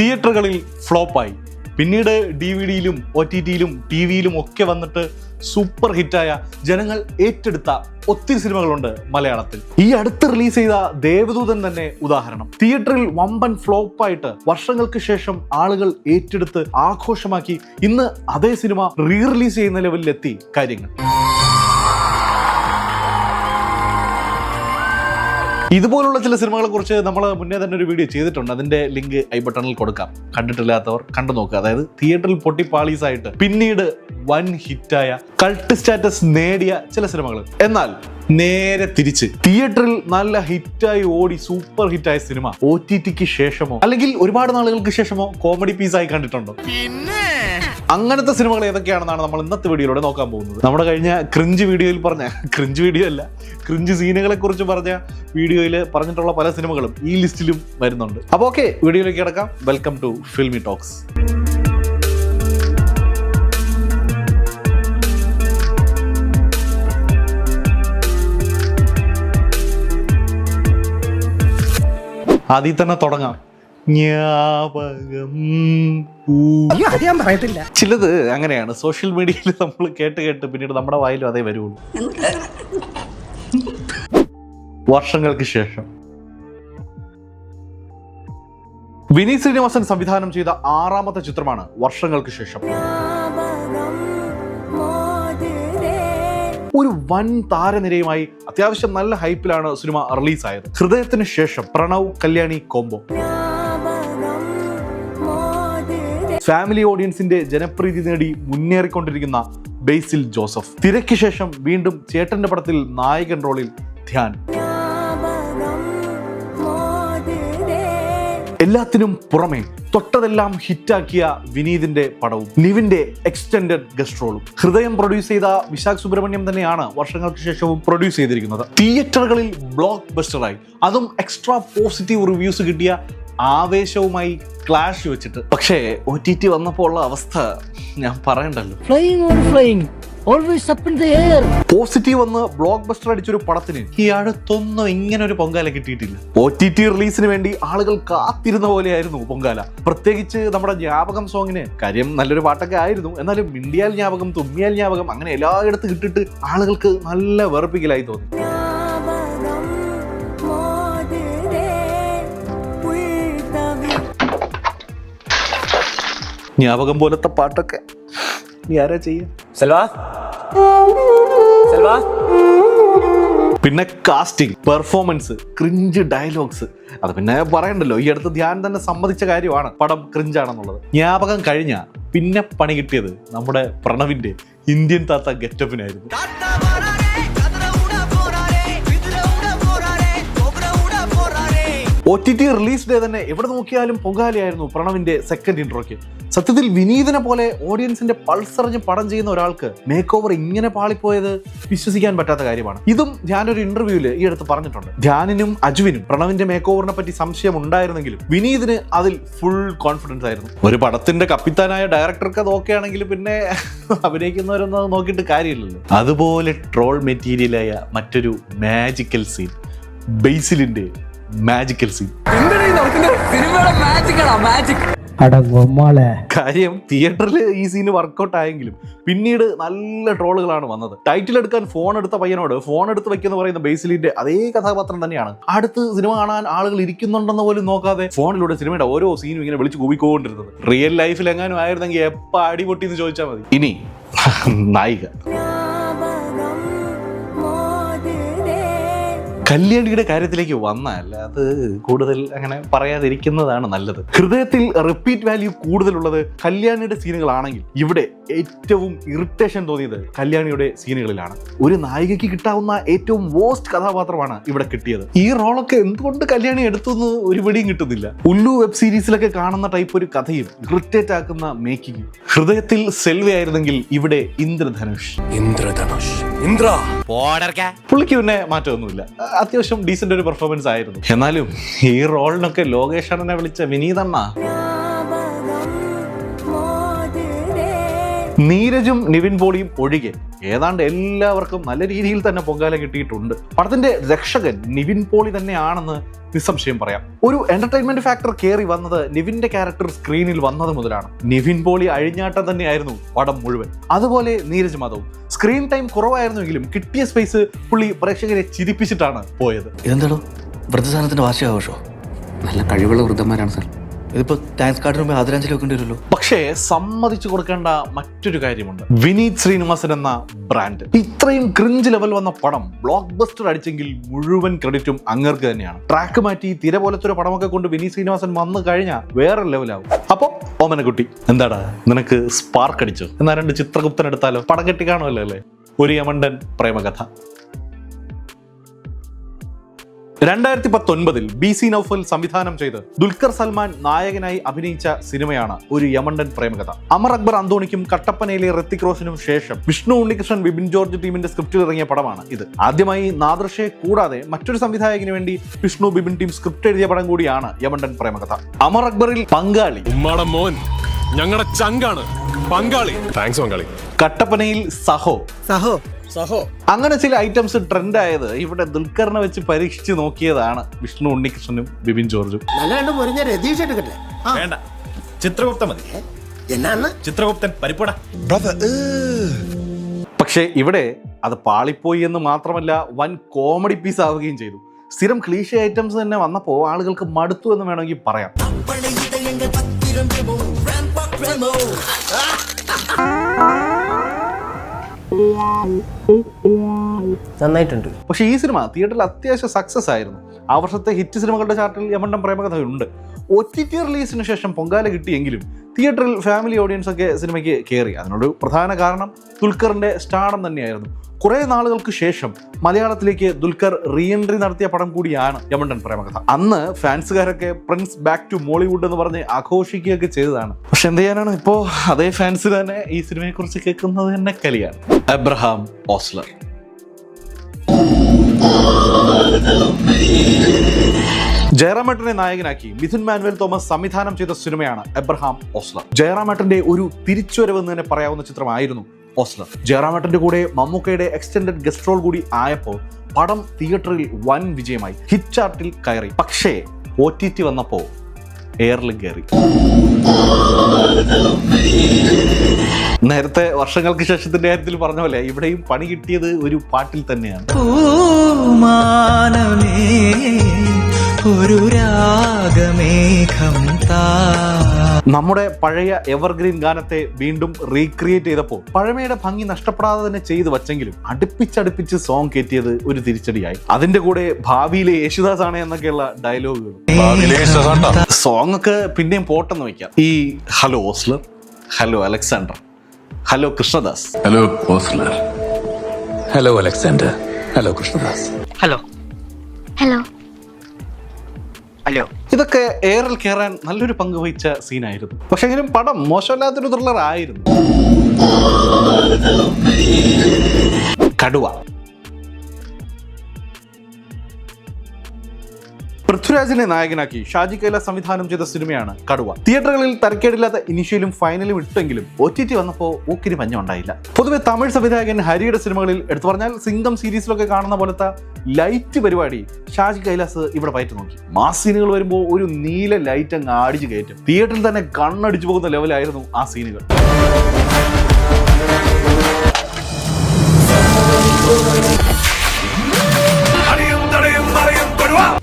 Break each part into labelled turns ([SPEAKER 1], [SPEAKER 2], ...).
[SPEAKER 1] തിയേറ്ററുകളിൽ ഫ്ലോപ്പായി. പിന്നീട് ഡി വി ഡിയിലും ഒ ടി ടിയിലും ടി വിയിലും ഒക്കെ വന്നിട്ട് സൂപ്പർ ഹിറ്റായ ജനങ്ങൾ ഏറ്റെടുത്ത ഒത്തിരി സിനിമകളുണ്ട് മലയാളത്തിൽ. ഈ അടുത്ത് റിലീസ് ചെയ്ത ദേവദൂതൻ തന്നെ ഉദാഹരണം. തിയേറ്ററിൽ വമ്പൻ ഫ്ലോപ്പായിട്ട് വർഷങ്ങൾക്ക് ശേഷം ആളുകൾ ഏറ്റെടുത്ത് ആഘോഷമാക്കി ഇന്ന് അതേ സിനിമ റീ റിലീസ് ചെയ്യുന്ന ലെവലിലെത്തി കാര്യങ്ങൾ. ഇതുപോലുള്ള ചില സിനിമകളെ കുറിച്ച് നമ്മൾ മുന്നേ തന്നെ ഒരു വീഡിയോ ചെയ്തിട്ടുണ്ട്. അതിന്റെ ലിങ്ക് ഐ ബട്ടണിൽ കൊടുക്കാം. കണ്ടിട്ടില്ലാത്തവർ കണ്ടു നോക്കുക. അതായത് തിയേറ്ററിൽ പൊട്ടി പാളീസായിട്ട് പിന്നീട് വൻ ഹിറ്റായ കൾട്ട് സ്റ്റാറ്റസ് നേടിയ ചില സിനിമകൾ എന്നാൽ നേരെ തിരിച്ച് തിയേറ്ററിൽ നല്ല ഹിറ്റായി ഓടി സൂപ്പർ ഹിറ്റായ സിനിമ ഒ ടി ടിക്ക് ശേഷമോ അല്ലെങ്കിൽ ഒരുപാട് നാളുകൾക്ക് ശേഷമോ കോമഡി പീസായി കണ്ടിട്ടുണ്ടോ? അങ്ങനത്തെ സിനിമകൾ ഏതൊക്കെയാണെന്നാണ് നമ്മൾ ഇന്നത്തെ വീഡിയോയിലൂടെ നോക്കാൻ പോകുന്നത്. നമ്മുടെ കഴിഞ്ഞ ക്രിഞ്ച് വീഡിയോയിൽ പറഞ്ഞ ക്രിഞ്ച് വീഡിയോ അല്ല ക്രിഞ്ച് സീനുകളെ കുറിച്ച് പറഞ്ഞ വീഡിയോയിൽ പറഞ്ഞിട്ടുള്ള പല സിനിമകളും ഈ ലിസ്റ്റിലും വരുന്നുണ്ട്. അപ്പോൾ ഓക്കെ വീഡിയോയിലേക്ക് കിടക്കാം. വെൽക്കം ടു ഫിൽമി ടോക്സ് ആദ്യം തന്നെ തുടങ്ങാം. ജ്ഞാപകം
[SPEAKER 2] അത് ഞാൻ പറയത്തില്ല.
[SPEAKER 1] ചിലത് അങ്ങനെയാണ്. സോഷ്യൽ മീഡിയയിൽ നമ്മൾ കേട്ട് കേട്ട് പിന്നീട് നമ്മുടെ വായിലും അതേ വരുള്ളൂ. വർഷങ്ങൾക്ക് ശേഷം. വിനീത് ശ്രീനിവാസൻ സംവിധാനം ചെയ്ത ആറാമത്തെ ചിത്രമാണ് വർഷങ്ങൾക്ക് ശേഷം. ഒരു വൻ താരനിരയുമായി അത്യാവശ്യം നല്ല ഹൈപ്പിലാണ് സിനിമ റിലീസായത്. ഹൃദയത്തിന് ശേഷം പ്രണവ് കല്യാണി കോംബോ ഫാമിലി ഓഡിയൻസിന്റെ ജനപ്രീതി നേടി മുന്നേറിക്കൊണ്ടിരിക്കുന്ന ബേസിൽ ജോസഫ്. തിരക്ക് ശേഷം വീണ്ടും ചേട്ടന്റെ പടത്തിൽ നായകൻ റോളിൽ ധ്യാൻ. എല്ലാത്തിനും പുറമെ തൊട്ടതെല്ലാം ഹിറ്റാക്കിയ വിനീതിന്റെ പടവും നിവിന്റെ എക്സ്റ്റൻഡഡ് ഗസ്റ്റ് റോളും ഹൃദയം പ്രൊഡ്യൂസ് ചെയ്ത വിശാഖ് സുബ്രഹ്മണ്യം തന്നെയാണ് വർഷങ്ങൾക്ക് ശേഷവും പ്രൊഡ്യൂസ് ചെയ്തിരിക്കുന്നത്. തിയേറ്ററുകളിൽ ബ്ലോക്ക് ബസ്റ്ററായി അതും എക്സ്ട്രാ പോസിറ്റീവ് റിവ്യൂസ് കിട്ടിയ ആവേശവുമായി ക്ലാഷ് വെച്ചിട്ട്. പക്ഷേ ഒ ടി ടി വന്നപ്പോൾ ഉള്ള അവസ്ഥ ഞാൻ പറയണ്ടല്ലോ.
[SPEAKER 2] Flying on flying always up in the air
[SPEAKER 1] positive വന്ന് ബ്ലോക്ക് ബസ്റ്റർ അടിച്ചൊരു പടത്തിന് ഈ അടുത്തൊന്നും ഇങ്ങനെ ഒരു പൊങ്കാല കിട്ടിയിട്ടില്ല. ഒ ടി ടി റിലീസിന് വേണ്ടി ആളുകൾ കാത്തിരുന്ന പോലെയായിരുന്നു പൊങ്കാല. പ്രത്യേകിച്ച് നമ്മുടെ ജ്ഞാപകം സോങ്ങിന് കാര്യം നല്ലൊരു പാട്ടൊക്കെ ആയിരുന്നു. എന്നാലും മിണ്ടിയാൽ ജ്ഞാപകം തുമ്മിയാൽ ജ്ഞാപകം അങ്ങനെ എല്ലായിടത്തും കിട്ടിട്ട് ആളുകൾക്ക് നല്ല വെറുപ്പിക്കലായി തോന്നി. ജ്ഞാപകം പോലത്തെ പാട്ടൊക്കെ. നീ ആരാ ചെയ്യാ?
[SPEAKER 3] സെൽവാ? സെൽവാ?
[SPEAKER 1] പിന്നെ കാസ്റ്റിംഗ് പെർഫോമൻസ് ക്രിഞ്ച് ഡയലോഗ്സ് അത് പിന്നെ പറയണ്ടല്ലോ ഈ അടുത്ത് ധ്യാൻ തന്നെ സമ്മതിച്ച കാര്യമാണ്. പടം ക്രിഞ്ചാണെന്നുള്ളത് ജ്ഞാപകം കഴിഞ്ഞ പിന്നെ പണി കിട്ടിയത് നമ്മുടെ പ്രണവിന്റെ ഇന്ത്യൻ താത്ത ഗെറ്റപ്പിനായിരുന്നു O T T release day തന്നെ എവിടെ നോക്കിയാലും പൊങ്കാലയായിരുന്നു പ്രണവിന്റെ സെക്കൻഡ് ഇൻട്രോയ്ക്ക് സത്യത്തിൽ വിനീതനെ പോലെ ഓഡിയൻസിന്റെ പൾസറിഞ്ഞ് പടം ചെയ്യുന്ന ഒരാൾക്ക് മേക്ക് ഓവർ ഇങ്ങനെ പാളിപ്പോയത് വിശ്വസിക്കാൻ പറ്റാത്ത കാര്യമാണ്. ഇതും ഞാനൊരു ഇന്റർവ്യൂവിൽ ഈ അടുത്ത് പറഞ്ഞിട്ടുണ്ട്. ധ്യാനിനും അജുവിനും പ്രണവിന്റെ മേക്ക് ഓവറിനെ പറ്റി സംശയം ഉണ്ടായിരുന്നെങ്കിലും വിനീതിന് അതിൽ ഫുൾ കോൺഫിഡൻസ് ആയിരുന്നു. ഒരു പടത്തിന്റെ കപ്പിത്താനായ ഡയറക്ടർക്ക് അത് ഓക്കെ ആണെങ്കിൽ പിന്നെ അഭിനയിക്കുന്നവരൊന്നും നോക്കിയിട്ട് കാര്യമില്ലല്ലോ. അതുപോലെ ട്രോൾ മെറ്റീരിയലായ മറ്റൊരു മാജിക്കൽ സീൻ ബേസിലിന്റെ മാജിക്കൽ സീൻ കാര്യം തിയേറ്ററിൽ ഈ സീന് വർക്കൗട്ട് ആയെങ്കിലും പിന്നീട് നല്ല ട്രോളുകളാണ് വന്നത്. ടൈറ്റിൽ എടുക്കാൻ ഫോൺ എടുത്ത പയ്യനോട് ഫോൺ എടുത്ത് വെക്കുന്ന പറയുന്ന ബേസിലിന്റെ അതേ കഥാപാത്രം തന്നെയാണ്. അടുത്ത് സിനിമ കാണാൻ ആളുകൾ ഇരിക്കുന്നുണ്ടെന്ന് പോലും നോക്കാതെ ഫോണിലൂടെ സിനിമയുടെ ഓരോ സീനും ഇങ്ങനെ വിളിച്ച് കൂവിക്കൊണ്ടിരുന്നത്. റിയൽ ലൈഫിൽ എങ്ങാനും ആയിരുന്നെങ്കിൽ എപ്പ അടിപൊട്ടി എന്ന് ചോദിച്ചാൽ മതി. ഇനി നായിക. കല്യാണിയുടെ കാര്യത്തിലേക്ക് വന്നാൽ അത് കൂടുതൽ അങ്ങനെ പറയാതിരിക്കുന്നതാണ് നല്ലത്. ഹൃദയത്തിൽ റിപ്പീറ്റ് വാല്യൂ കൂടുതലുള്ളത് കല്യാണിയുടെ സീനുകളാണെങ്കിൽ ഇവിടെ ഏറ്റവും ഇറിറ്റേഷൻ തോന്നിയത് കല്യാണിയുടെ സീനുകളിലാണ്. ഒരു നായികയ്ക്ക് കിട്ടാവുന്ന ഏറ്റവും വേസ്റ്റ് കഥാപാത്രമാണ് ഇവിടെ കിട്ടിയത്. ഈ റോളൊക്കെ എന്തുകൊണ്ട് കല്യാണി എടുത്തു എന്ന് ഒരു പിടിയും കിട്ടുന്നില്ല? ഉല്ലു വെബ് സീരീസിലൊക്കെ കാണുന്ന ടൈപ്പ് ഒരു കഥയും ഇറിറ്റേറ്റ് ആക്കുന്ന മേക്കിംഗ് ഹൃദയത്തിൽ സെൽവി ആയിരുന്നെങ്കിൽ ഇവിടെ ഇന്ദ്രധനുഷ്.
[SPEAKER 3] ഇന്ദ്രധനുഷ്. ഇന്ദ്ര.
[SPEAKER 1] പുള്ളിക്ക് പിന്നെ മാറ്റമൊന്നുമില്ല. അത്യാവശ്യം ഡീസന്റ് ഒരു പെർഫോമൻസ് ആയിരുന്നു. എന്നാലും ഈ റോളിനൊക്കെ ലോകേഷ് അണ്ണനെ വിളിച്ച വിനീതണ്ണ. നീരജും നിവിൻ പോളിയും ഒഴികെ ഏതാണ്ട് എല്ലാവർക്കും നല്ല രീതിയിൽ തന്നെ പൊങ്കാല കിട്ടിയിട്ടുണ്ട്. പടത്തിന്റെ രക്ഷകൻ നിവിൻ പോളി തന്നെയാണെന്ന് നിസ്സംശയം പറയാം. ഒരു എന്റർടൈൻമെന്റ് ഫാക്ടർ കയറി വന്നത് നിവിന്റെ ക്യാരക്ടർ സ്ക്രീനിൽ വന്നത് മുതലാണ്. നിവിൻ പോളി അഴിഞ്ഞാട്ടം തന്നെയായിരുന്നു പടം മുഴുവൻ. അതുപോലെ നീരജ് മാധവും. സ്ക്രീൻ ടൈം കുറവായിരുന്നുവെങ്കിലും കിട്ടിയ സ്പേസ് പുള്ളി പ്രേക്ഷകരെ ചിരിപ്പിച്ചിട്ടാണ് പോയത്.
[SPEAKER 4] ഇതെന്താടോ? വൃദ്ധസാധനത്തിന്റെ വാർഷികാഘോഷോ
[SPEAKER 3] നല്ല കഴിവുള്ള വൃദ്ധന്മാരാണ് സാർ.
[SPEAKER 4] ഇതിപ്പോ താങ്ക്സ് കാർഡിന് മുമ്പ് ആദരാഞ്ജലി വെക്കേണ്ടി വരുമല്ലോ
[SPEAKER 1] പക്ഷേ സമ്മതിച്ചു കൊടുക്കേണ്ട മറ്റൊരു കാര്യമുണ്ട്. വിനീത് ശ്രീനിവാസൻ എന്ന ബ്രാൻഡ് ഇത്രയും ക്രിഞ്ച് ലെവൽ വന്ന പടം ബ്ലോക്ക് ബസ്റ്റർ അടിച്ചെങ്കിൽ മുഴുവൻ ക്രെഡിറ്റും അങ്ങർക്ക് തന്നെയാണ്. ട്രാക്ക് മാറ്റി തിര പോലത്തെ ഒരു പടമൊക്കെ കൊണ്ട് വിനീത് ശ്രീനിവാസൻ വന്നു കഴിഞ്ഞാൽ വേറെ ലെവലാവും അപ്പോ ഓമനക്കുട്ടി എന്താടാ നിനക്ക് സ്പാർക്ക് അടിച്ചു? എന്നാ രണ്ട് ചിത്രഗുപ്തൻ എടുത്താലോ? പടം കെട്ടി കാണുമല്ലോ അല്ലേ? ഒരു യമണ്ടൻ പ്രേമകഥ. രണ്ടായിരത്തി പത്തൊൻപതിൽ ബി സി നൌഫൽ സംവിധാനം ചെയ്ത് ദുൽഖർ സൽമാൻ നായകനായി അഭിനയിച്ച സിനിമയാണ് ഒരു യമണ്ടൻ പ്രേമകഥ. അമർ അക്ബർ അന്തോണിക്കും കട്ടപ്പനയിലെ ഋത്തിക് റോഷനും ശേഷം വിഷ്ണു ഉണ്ണികൃഷ്ണൻ ബിബിൻ ജോർജ് ടീമിന്റെ സ്ക്രിപ്റ്റിൽ ഇറങ്ങിയ പടമാണ് ഇത്. ആദ്യമായി നാദർഷയെ കൂടാതെ മറ്റൊരു സംവിധായകന് വേണ്ടി വിഷ്ണു ബിബിൻ ടീം സ്ക്രിപ്റ്റ് എഴുതിയ പടം കൂടിയാണ് യമണ്ടൻ പ്രേമകഥ. അമർ അക്ബറിൽ പങ്കാളി.
[SPEAKER 5] മോൻ ഞങ്ങളുടെ ചങ്കാണ് പങ്കാളി. താങ്ക്സ് പങ്കാളി.
[SPEAKER 1] കട്ടപ്പനയിൽ സഹോ.
[SPEAKER 2] സഹോ.
[SPEAKER 1] അങ്ങനെ ചില ഐറ്റംസ് ട്രെൻഡ് ആയത് ഇവിടെ ദുൽഖറിനെ വെച്ച് പരീക്ഷിച്ച് നോക്കിയതാണ് വിഷ്ണു ഉണ്ണികൃഷ്ണനും ബിബിൻ ജോർജും.
[SPEAKER 6] നല്ലാണ്ട് മുറിഞ്ഞ രതീഷ് എടുക്കട്ടെ?
[SPEAKER 7] വേണ്ട. ചിത്രഗുപ്ത മതി. ചിത്രഗുപ്തൻ പരിപ്പട.
[SPEAKER 1] പക്ഷേ ഇവിടെ അത് പാളിപ്പോയി എന്ന് മാത്രമല്ല വൻ കോമഡി പീസ് ആവുകയും ചെയ്തു. സ്ഥിരം ക്ലീഷ ഐറ്റംസ് തന്നെ വന്നപ്പോൾ ആളുകൾക്ക് മടുത്തു എന്ന് വേണമെങ്കിൽ പറയാം.
[SPEAKER 2] നന്നായിട്ടുണ്ട്.
[SPEAKER 1] പക്ഷേ ഈ സിനിമ തിയേറ്ററിൽ അത്യാവശ്യം സക്സസ് ആയിരുന്നു. ആ വർഷത്തെ ഹിറ്റ് സിനിമകളുടെ ചാർട്ടിൽ യമണ്ടം പ്രേമകഥ ഉണ്ട് ഒ ടി ടി റിലീസിന് ശേഷം പൊങ്കാല കിട്ടിയെങ്കിലും തിയേറ്ററിൽ ഫാമിലി ഓഡിയൻസ് ഒക്കെ സിനിമയ്ക്ക് കയറി അതിനൊരു പ്രധാന കാരണം ദുൽഖറിന്റെ സ്റ്റാർഡം തന്നെയായിരുന്നു. കുറേ നാളുകൾക്ക് ശേഷം മലയാളത്തിലേക്ക് ദുൽഖർ റീ എൻട്രി നടത്തിയ പടം കൂടിയാണ് യമണ്ടൻ പ്രേമകഥ. അന്ന് ഫാൻസുകാരൊക്കെ പ്രിൻസ് ബാക്ക് ടു മോളിവുഡ് എന്ന് പറഞ്ഞ് ആഘോഷിക്കുകയൊക്കെ ചെയ്തതാണ്. പക്ഷെ എന്ത് ചെയ്യാനാണ്? ഇപ്പോൾ അതേ ഫാൻസ് തന്നെ ഈ സിനിമയെ കുറിച്ച് കേൾക്കുന്നത് തന്നെ കലിയാണ്. എബ്രഹാം ഓസ്ലർ. ജയറാമേട്ടനെ നായകനാക്കി മിഥുൻ മാനുവൽ തോമസ് സംവിധാനം ചെയ്ത സിനിമയാണ് എബ്രഹാം ഓസ്ലർ. ജയറാമേട്ടന്റെ ഒരു തിരിച്ചുവരവ് എന്ന് തന്നെ പറയാവുന്ന ചിത്രമായിരുന്നു ഓസ്ലർ ജയറാമേട്ടന്റെ കൂടെ മമ്മൂക്കയുടെ എക്സ്റ്റൻഡഡ് ഗസ്റ്റ് റോൾ കൂടി ആയപ്പോൾ പടം തിയേറ്ററിൽ വൻ വിജയമായി. ഹിറ്റ് ചാർട്ടിൽ കയറി. പക്ഷേ ഒ ടി ടി വന്നപ്പോൾ എയറിൽ കയറി. നേരത്തെ വർഷങ്ങൾക്ക് ശേഷത്തിന്റെ കാര്യത്തിൽ പറഞ്ഞ പോലെ ഇവിടെയും പണി കിട്ടിയത് ഒരു പാട്ടിൽ തന്നെയാണ്.
[SPEAKER 8] ഒരു രാഗമേഘം താ.
[SPEAKER 1] നമ്മുടെ പഴയ എവർഗ്രീൻ ഗാനത്തെ വീണ്ടും റീക്രിയേറ്റ് ചെയ്തപ്പോൾ പഴമയുടെ ഭംഗി നഷ്ടപ്പെടാതെ തന്നെ ചെയ്തു വച്ചെങ്കിലും അടുപ്പിച്ചടുപ്പിച്ച് സോങ് കയറ്റിയത് ഒരു തിരിച്ചടിയായി. അതിന്റെ കൂടെ ഭാവിയിലെ യേശുദാസ് ആണ് എന്നൊക്കെയുള്ള ഡയലോഗുകൾ സോങ് ഒക്കെ പിന്നെയും പോട്ടെന്ന് വെക്കാം ഈ hello Ozler hello Alexander hello Krishnadas
[SPEAKER 3] hello Ozler hello Alexander hello Krishnadas
[SPEAKER 9] hello
[SPEAKER 2] hello
[SPEAKER 1] ഇതൊക്കെ എയറിൽ കയറാൻ നല്ലൊരു പങ്ക് വഹിച്ച സീനായിരുന്നു പക്ഷെ എങ്കിലും പടം മോശമല്ലാത്തൊരു ത്രില്ലർ ആയിരുന്നു. കടുവ. പൃഥ്വിരാജിനെ നായകനാക്കി ഷാജി കൈലാസ് സംവിധാനം ചെയ്ത സിനിമയാണ് കടുവ. തിയേറ്ററുകളിൽ തരക്കേടില്ലാത്ത ഇനിഷ്യലും ഫൈനലും ഇട്ടെങ്കിലും ഒ ടി ടി വന്നപ്പോൾ ഊക്കിരി മഞ്ഞ ഉണ്ടായില്ല. പൊതുവെ തമിഴ് സംവിധായകൻ ഹരിയുടെ സിനിമകളിൽ എടുത്തു പറഞ്ഞാൽ സിംഗം സീരീസിലൊക്കെ കാണുന്ന പോലത്തെ ലൈറ്റ് പരിപാടി ഷാജി കൈലാസ് ഇവിടെ പയറ്റി നോക്കി. മാസ് സീനുകൾ വരുമ്പോൾ ഒരു നീല ലൈറ്റ് അങ്ങ് അടിച്ചു കയറ്റും. തിയേറ്ററിൽ തന്നെ കണ്ണടിച്ചു പോകുന്ന ലെവലായിരുന്നു ആ സീനുകൾ.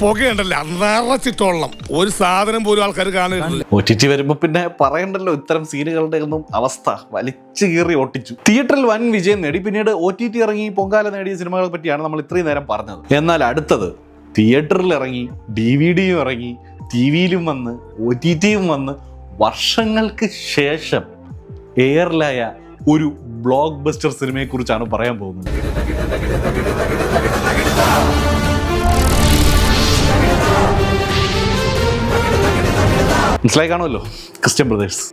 [SPEAKER 5] പുകയുണ്ടല്ലോ നിറച്ചിട്ടോളം ഒരു സാധനം പോലും ആൾക്കാർ കാണരുത്.
[SPEAKER 1] ഒ ടി ടി വരുമ്പോൾ പിന്നെ പറയണ്ടല്ലോ ഇത്തരം സീനുകളുടെ ഒന്നും അവസ്ഥ വലിച്ചു കീറി ഒട്ടിച്ചു. തിയേറ്ററിൽ വൻ വിജയം നേടി. പിന്നീട് ഒ ടി ടി ഇറങ്ങി പൊങ്കാല നേടിയ സിനിമകളെ പറ്റിയാണ് നമ്മൾ ഇത്രയും നേരം പറഞ്ഞത്. എന്നാൽ അടുത്തത് തിയേറ്ററിൽ ഇറങ്ങി ഡി വി ഡിയും ഇറങ്ങി ടി വിയിലും വന്ന് ഒ ടി ടിയും വന്ന് വർഷങ്ങൾക്ക് ശേഷം എയറിലായ ഒരു ബ്ലോക്ക് ബസ്റ്റർ സിനിമയെക്കുറിച്ചാണ് പറയാൻ പോകുന്നത്. മനസ്സിലായി കാണുമല്ലോ? Christian Brothers.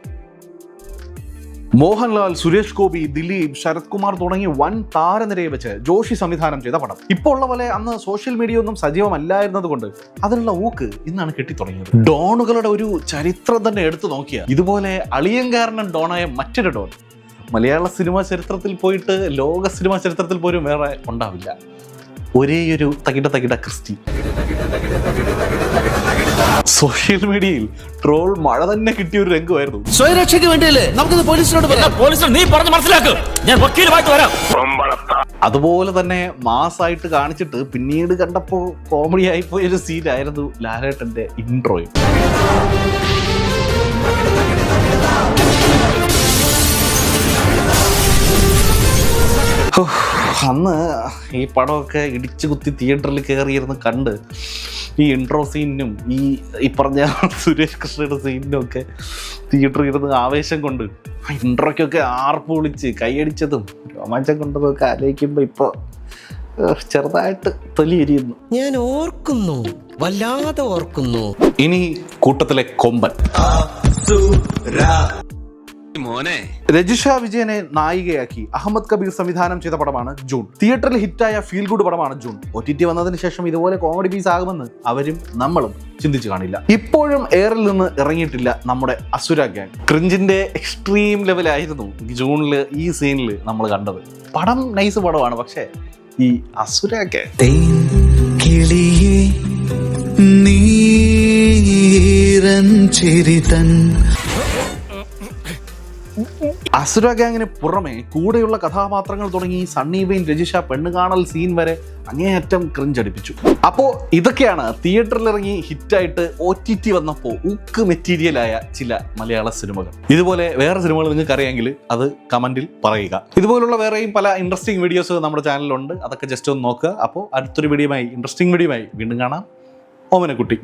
[SPEAKER 1] മോഹൻലാൽ സുരേഷ് ഗോപി ദിലീപ് ശരത് കുമാർ തുടങ്ങി വൻ താരനിരയെ വെച്ച് ജോഷി സംവിധാനം ചെയ്ത പടം. ഇപ്പോൾ ഉള്ള പോലെ അന്ന് സോഷ്യൽ മീഡിയ ഒന്നും സജീവമല്ലായിരുന്നത് കൊണ്ട് അതിനുള്ള ഊക്ക് ഇന്നാണ് കെട്ടിത്തുടങ്ങിയത്. ഡോണുകളുടെ ഒരു ചരിത്രം തന്നെ എടുത്തു നോക്കിയ. ഇതുപോലെ അളിയങ്കാരനൻ ഡോണായ മറ്റൊരു ഡോൺ. മലയാള സിനിമാ ചരിത്രത്തിൽ പോയിട്ട് ലോക സിനിമാ ചരിത്രത്തിൽ പോലും വേറെ ഉണ്ടാവില്ല. ഒരേയൊരു തകിട തകിട ക്രിസ്റ്റി. സോഷ്യൽ മീഡിയയിൽ ട്രോൾ മഴ തന്നെ കിട്ടിയ ഒരു രംഗമായിരുന്നു.
[SPEAKER 4] സ്വയരക്ഷയ്ക്ക് വേണ്ടിയല്ലേ? നമുക്കിത് പോലീസിനോട് പറയാം.
[SPEAKER 7] പോലീസ് നീ പറഞ്ഞു മനസ്സിലാക്ക്. ഞാൻ വക്കീലുമായിട്ട് വരാം.
[SPEAKER 1] അതുപോലെ തന്നെ മാസായിട്ട് കാണിച്ചിട്ട് പിന്നീട് കണ്ടപ്പോ കോമഡി ആയിപ്പോയ ഒരു സീനായിരുന്നു ലാലേട്ടന്റെ ഇൻട്രോ അന്ന് ഈ പടമൊക്കെ ഇടിച്ചു കുത്തി തിയേറ്ററിൽ കയറിയിരുന്ന് കണ്ട് ഈ ഇൻട്രോ സീനിനും ഈ ഈ പറഞ്ഞ സുരേഷ് കൃഷ്ണയുടെ സീനിനും ഒക്കെ തിയേറ്ററിൽ ഇരുന്ന് ആവേശം കൊണ്ട് ഇൻട്രോയ്ക്കൊക്കെ ആർപ്പ് വിളിച്ച് കൈയടിച്ചതും രോമാഞ്ചം കൊണ്ടതും ഒക്കെ ആലോചിക്കുമ്പോൾ ഇപ്പോൾ ചെറുതായിട്ട് തൊലിയിരിയുന്നു
[SPEAKER 8] ഞാൻ ഓർക്കുന്നു വല്ലാതെ ഓർക്കുന്നു.
[SPEAKER 1] ഇനി കൂട്ടത്തിലെ കൊമ്പൻ.
[SPEAKER 3] മോനെ.
[SPEAKER 1] രജിഷ വിജയനെ നായികയാക്കി അഹമ്മദ് കബീർ സംവിധാനം ചെയ്ത പടമാണ് ജൂൺ. തിയേറ്ററിൽ ഹിറ്റായ ഫീൽ ഗുഡ് പടമാണ് ജൂൺ. ഒ ടി ടി വന്നതിന് ശേഷം ഇതുപോലെ കോമഡി പീസ് ആകുമെന്ന് അവരും നമ്മളും ചിന്തിച്ചു കാണില്ല. ഇപ്പോഴും എയറിൽ നിന്ന് ഇറങ്ങിയിട്ടില്ല നമ്മുടെ അസുര ഗ്യാങ് ക്രിഞ്ചിന്റെ എക്സ്ട്രീം ലെവലായിരുന്നു ജൂണിൽ ഈ സീനിൽ നമ്മൾ കണ്ടത്. പടം നൈസ് പടമാണ് പക്ഷേ ഈ അസുര ഗ്യാങ്
[SPEAKER 8] നീരൻ ചിരിതൻ
[SPEAKER 1] അസുര ഗ്യാങ്ങിന് പുറമെ കൂടെയുള്ള കഥാപാത്രങ്ങൾ തുടങ്ങി സണ്ണി വെയിൻ രജിഷ പെണ്ണ് കാണൽ സീൻ വരെ അങ്ങേയറ്റം ക്രിഞ്ചടിപ്പിച്ചു അപ്പോ ഇതൊക്കെയാണ് തിയേറ്ററിൽ ഇറങ്ങി ഹിറ്റായിട്ട് ഒ ടി ടി വന്നപ്പോൾ ഉക്ക് മെറ്റീരിയലായ ചില മലയാള സിനിമകൾ. ഇതുപോലെ വേറെ സിനിമകൾ നിങ്ങൾക്ക് അറിയാമെങ്കിൽ അത് കമന്റിൽ പറയുക. ഇതുപോലുള്ള വേറെയും പല ഇൻട്രസ്റ്റിംഗ് വീഡിയോസ് നമ്മുടെ ചാനലിലുണ്ട് അതൊക്കെ ജസ്റ്റ് ഒന്ന് നോക്കുക. അപ്പോൾ അടുത്തൊരു വീഡിയോയുമായി ഇൻട്രസ്റ്റിംഗ് വീഡിയോയുമായി വീണ്ടും കാണാം. ഓമനക്കുട്ടി.